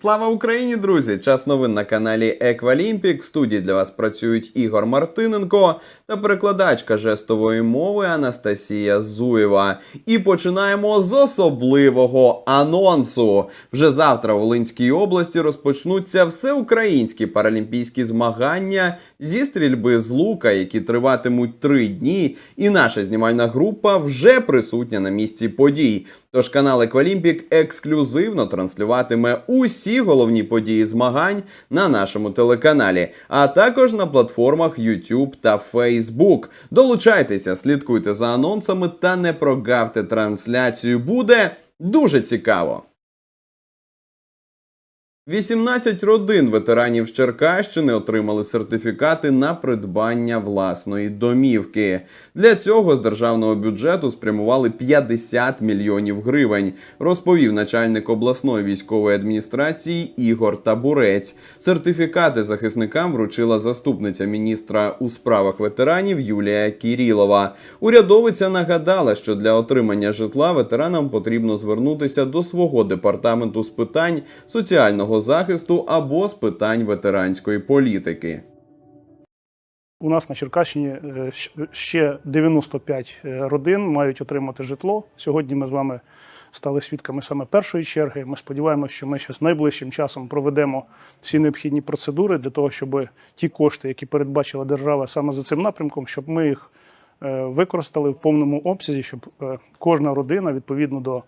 Слава Україні, друзі! Час новин на каналі Еквалімпік. В студії для вас працюють Ігор Мартиненко та перекладачка жестової мови Анастасія Зуєва. І починаємо з особливого анонсу. Вже завтра в Волинській області розпочнуться всеукраїнські паралімпійські змагання зі стрільби з лука, які триватимуть три дні. І наша знімальна група вже присутня на місці подій. Тож канал Еквалімпік ексклюзивно транслюватиме усі головні події змагань на нашому телеканалі, а також на платформах YouTube та Facebook. Долучайтеся, слідкуйте за анонсами та не прогавте трансляцію. Буде дуже цікаво. 18 родин ветеранів з Черкащини отримали сертифікати на придбання власної домівки. Для цього з державного бюджету спрямували 50 мільйонів гривень, розповів начальник обласної військової адміністрації Ігор Табурець. Сертифікати захисникам вручила заступниця міністра у справах ветеранів Юлія Кірілова. Урядовиця нагадала, що для отримання житла ветеранам потрібно звернутися до свого департаменту з питань соціального захисту або з питань ветеранської політики. У нас на Черкащині е, ще 95 е, родин мають отримати житло. Сьогодні ми з вами стали свідками саме першої черги. Ми сподіваємося, що ми зараз найближчим часом проведемо всі необхідні процедури для того, щоб ті кошти, які передбачила держава саме за цим напрямком, щоб ми їх е, використали в повному обсязі, щоб кожна родина відповідно до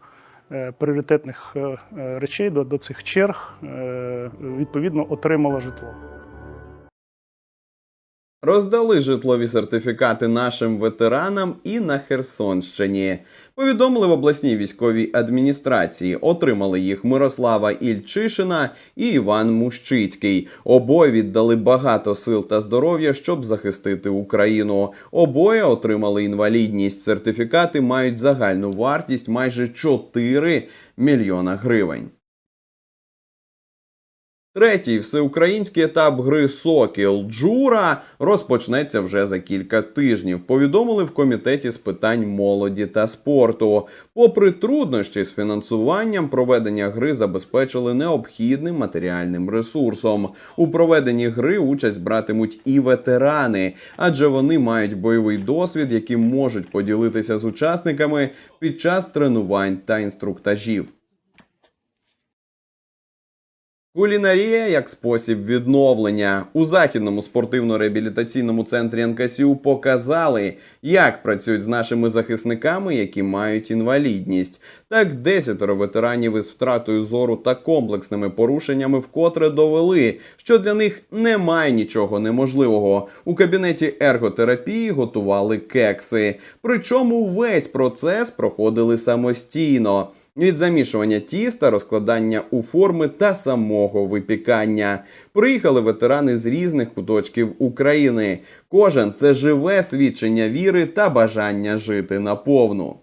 пріоритетних е, е, речей, до, до цих черг, е, відповідно отримала житло. Роздали житлові сертифікати нашим ветеранам і на Херсонщині. Повідомили в обласній військовій адміністрації. Отримали їх Мирослава Ільчишина і Іван Мущицький. Обоє віддали багато сил та здоров'я, щоб захистити Україну. Обоє отримали інвалідність. Сертифікати мають загальну вартість майже 4 мільйона гривень. Третій всеукраїнський етап гри Сокіл Джура розпочнеться вже за кілька тижнів. Повідомили в комітеті з питань молоді та спорту. Попри труднощі з фінансуванням, проведення гри забезпечили необхідним матеріальним ресурсом. У проведенні гри участь братимуть і ветерани, адже вони мають бойовий досвід, яким можуть поділитися з учасниками під час тренувань та інструктажів. Кулінарія як спосіб відновлення у західному спортивно-реабілітаційному центрі НКСЮ показали, як працюють з нашими захисниками, які мають інвалідність. Так, десятеро ветеранів із втратою зору та комплексними порушеннями вкотре довели, що для них немає нічого неможливого. У кабінеті ерготерапії готували кекси. Причому весь процес проходили самостійно від замішування тіста, розкладання у форми та самого випікання. Приїхали ветерани з різних куточків України. Кожен це живе свідчення віри та бажання жити наповну.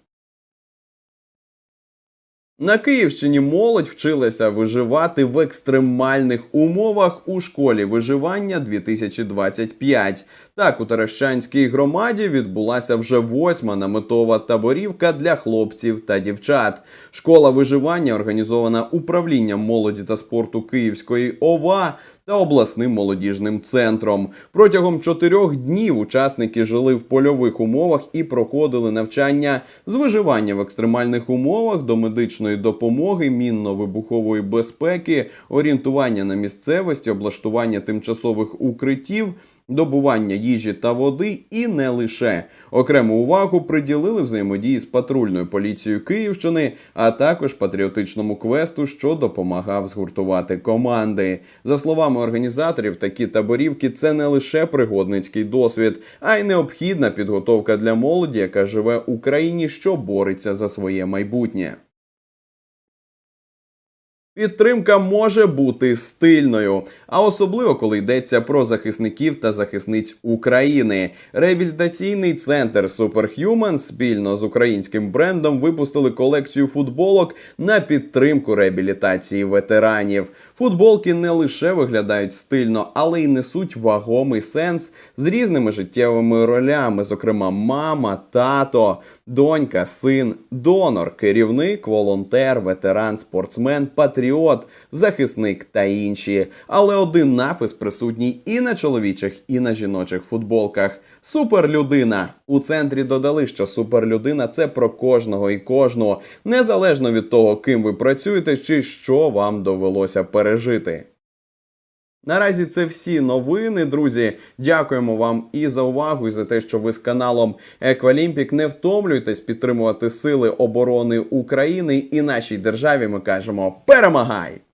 На Київщині молодь вчилася виживати в екстремальних умовах у школі виживання 2025. Так, у Таращанській громаді відбулася вже восьма наметова таборівка для хлопців та дівчат. Школа виживання організована управлінням молоді та спорту Київської ОВА та обласним молодіжним центром. Протягом чотирьох днів учасники жили в польових умовах і проходили навчання з виживання в екстремальних умовах до медичної допомоги, мінно-вибухової безпеки, орієнтування на місцевості, облаштування тимчасових укриттів. Добування їжі та води і не лише окрему увагу приділили взаємодії з патрульною поліцією Київщини, а також патріотичному квесту, що допомагав згуртувати команди. За словами організаторів, такі таборівки це не лише пригодницький досвід, а й необхідна підготовка для молоді, яка живе у країні, що бореться за своє майбутнє. Підтримка може бути стильною, а особливо коли йдеться про захисників та захисниць України. Реабілітаційний центр Superhuman спільно з українським брендом випустили колекцію футболок на підтримку реабілітації ветеранів. Футболки не лише виглядають стильно, але й несуть вагомий сенс з різними життєвими ролями, зокрема, мама, тато, донька, син, донор, керівник, волонтер, ветеран, спортсмен, патріот, захисник та інші. Але один напис присутній і на чоловічих, і на жіночих футболках. Суперлюдина у центрі додали, що суперлюдина це про кожного і кожного, незалежно від того, ким ви працюєте чи що вам довелося пережити. Наразі це всі новини, друзі. Дякуємо вам і за увагу, і за те, що ви з каналом Еквалімпік. Не втомлюйтесь підтримувати сили оборони України і нашій державі. Ми кажемо перемагай!